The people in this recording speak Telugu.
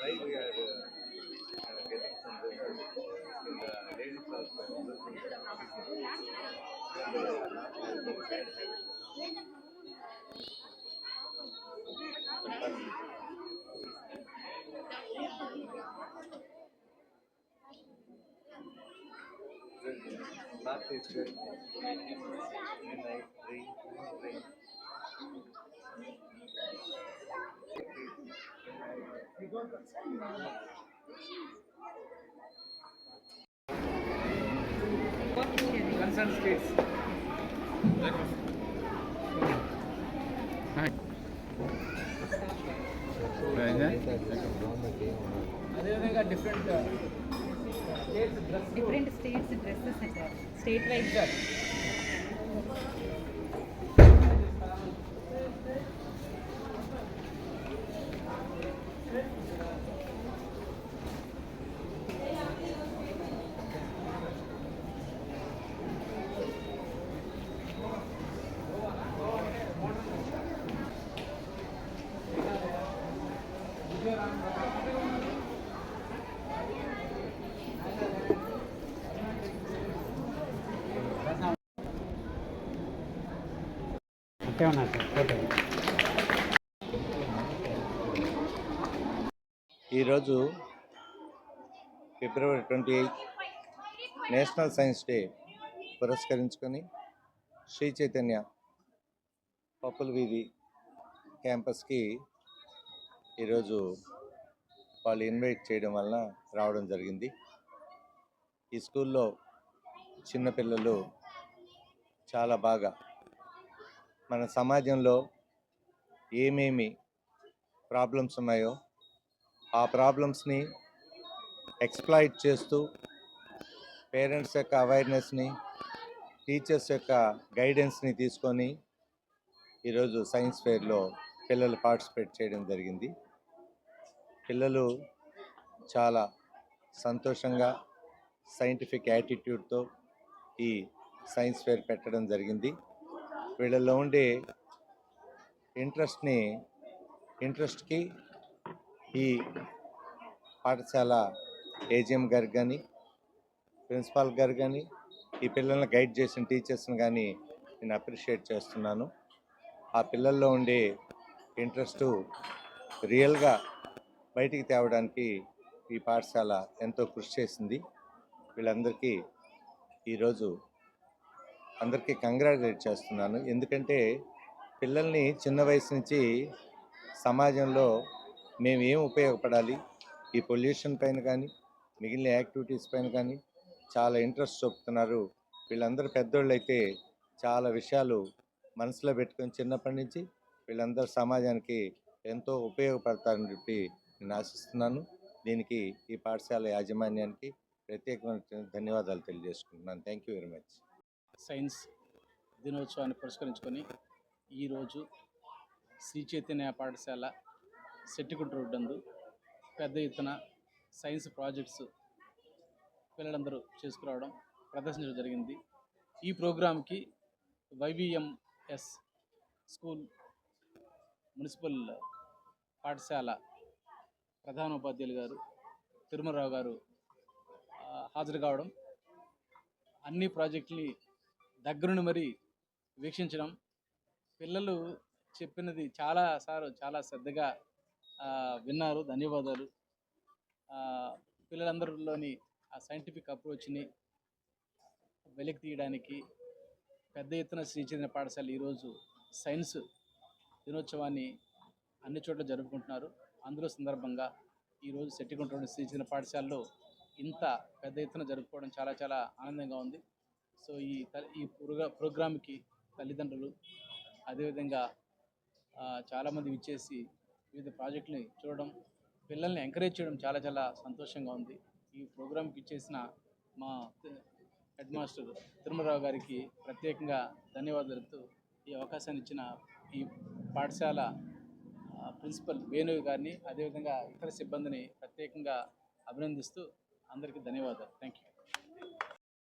Why we are uh, uh, getting some results in the ladies also. Bath is good. Midnight, rain, rain. concerned states. అదేవిధంగా different states dress different states dresses అంటే స్టేట్ వైజ్ అంతే ఉన్నా సార్? ఓకే. ఈరోజు February twenty eighth national science day పురస్కరించుకొని శ్రీ చైతన్య పప్పుల వీధి క్యాంపస్కి ఈరోజు వాళ్ళు ఇన్వైట్ చేయడం వలన రావడం జరిగింది. ఈ స్కూల్లో చిన్నపిల్లలు చాలా బాగా మన సమాజంలో ఏమేమి ప్రాబ్లమ్స్ ఉన్నాయో ఆ ప్రాబ్లమ్స్ని ఎక్స్ప్లాయిట్ చేస్తూ పేరెంట్స్ యొక్క అవేర్నెస్ని టీచర్స్ యొక్క గైడెన్స్ని తీసుకొని ఈరోజు సైన్స్ ఫేర్లో పిల్లలు పార్టిసిపేట్ చేయడం జరిగింది. పిల్లలు చాలా సంతోషంగా సైంటిఫిక్ యాటిట్యూడ్తో ఈ సైన్స్ ఫేర్ పెట్టడం జరిగింది. వీళ్ళల్లో ఉండే ఇంట్రెస్ట్ని ఇంట్రెస్ట్కి ఈ పాఠశాల ఏజిఎం గారు కానీ ప్రిన్సిపాల్ గారు కానీ ఈ పిల్లల్ని గైడ్ చేసిన టీచర్స్ని కానీ నేను అప్రిషియేట్ చేస్తున్నాను. ఆ పిల్లల్లో ఉండే ఇంట్రెస్ట్ రియల్గా బయటికి తేవడానికి ఈ పాఠశాల ఎంతో కృషి చేసింది. వీళ్ళందరికీ ఈరోజు అందరికీ కంగ్రాచులేట్ చేస్తున్నాను. ఎందుకంటే పిల్లల్ని చిన్న వయసు నుంచి సమాజంలో మేము ఏం ఉపయోగపడాలి? ఈ పొల్యూషన్ పైన కానీ మిగిలిన యాక్టివిటీస్ పైన కానీ చాలా ఇంట్రెస్ట్ చూపుతున్నారు. వీళ్ళందరూ పెద్దోళ్ళు అయితే చాలా విషయాలు మనసులో పెట్టుకొని చిన్నప్పటి నుంచి వీళ్ళందరూ సమాజానికి ఎంతో ఉపయోగపడతారని చెప్పి నేను ఆశిస్తున్నాను. దీనికి ఈ పాఠశాల యాజమాన్యానికి ప్రత్యేకమైన ధన్యవాదాలు తెలియజేసుకుంటున్నాను. Thank you very much. Science దినోత్సవాన్ని పురస్కరించుకొని ఈరోజు శ్రీ చైతన్య పాఠశాల సెట్టికుంట రోడ్డు నందు పెద్ద ఎత్తున సైన్స్ ప్రాజెక్ట్స్ పిల్లలందరూ చేసుకురావడం ప్రదర్శించడం జరిగింది. ఈ ప్రోగ్రాంకి వైవిఎంఎస్ స్కూల్ మున్సిపల్ పాఠశాల ప్రధానోపాధ్యాయులు గారు తిరుమలరావు గారు హాజరు కావడం. అన్ని ప్రాజెక్టుని దగ్గరుండి మరి వీక్షించడం. పిల్లలు చెప్పినది చాలా సార్ చాలా శ్రద్ధగా విన్నారు. ధన్యవాదాలు. పిల్లలందరిలోని ఆ సైంటిఫిక్ అప్రోచ్ని వెలికి తీయడానికి పెద్ద ఎత్తున శ్రీ చైతన్య పాఠశాల ఈరోజు సైన్స్ దినోత్సవాన్ని అన్ని చోట్ల జరుపుకుంటున్నారు. అందులో సందర్భంగా ఈరోజు సెట్టికుంటున్న శ్రీ చైతన్య పాఠశాలలో ఇంత పెద్ద ఎత్తున జరుపుకోవడం చాలా చాలా ఆనందంగా ఉంది. సో ఈ త- ఈ ప్రోగ్రా ప్రోగ్రామ్కి తల్లిదండ్రులు అదేవిధంగా చాలామంది విచ్చేసి వివిధ ప్రాజెక్టుని చూడడం పిల్లల్ని ఎంకరేజ్ చేయడం చాలా చాలా సంతోషంగా ఉంది. ఈ ప్రోగ్రామ్కి ఇచ్చేసిన మా హెడ్ మాస్టర్ తిరుమలరావు గారికి ప్రత్యేకంగా ధన్యవాదాలు తెలుపుతూ ఈ అవకాశాన్ని ఇచ్చిన ఈ పాఠశాల ప్రిన్సిపల్ వేణు గారిని అదేవిధంగా ఇతర సిబ్బందిని ప్రత్యేకంగా అభినందిస్తూ అందరికీ ధన్యవాదాలు. Thank you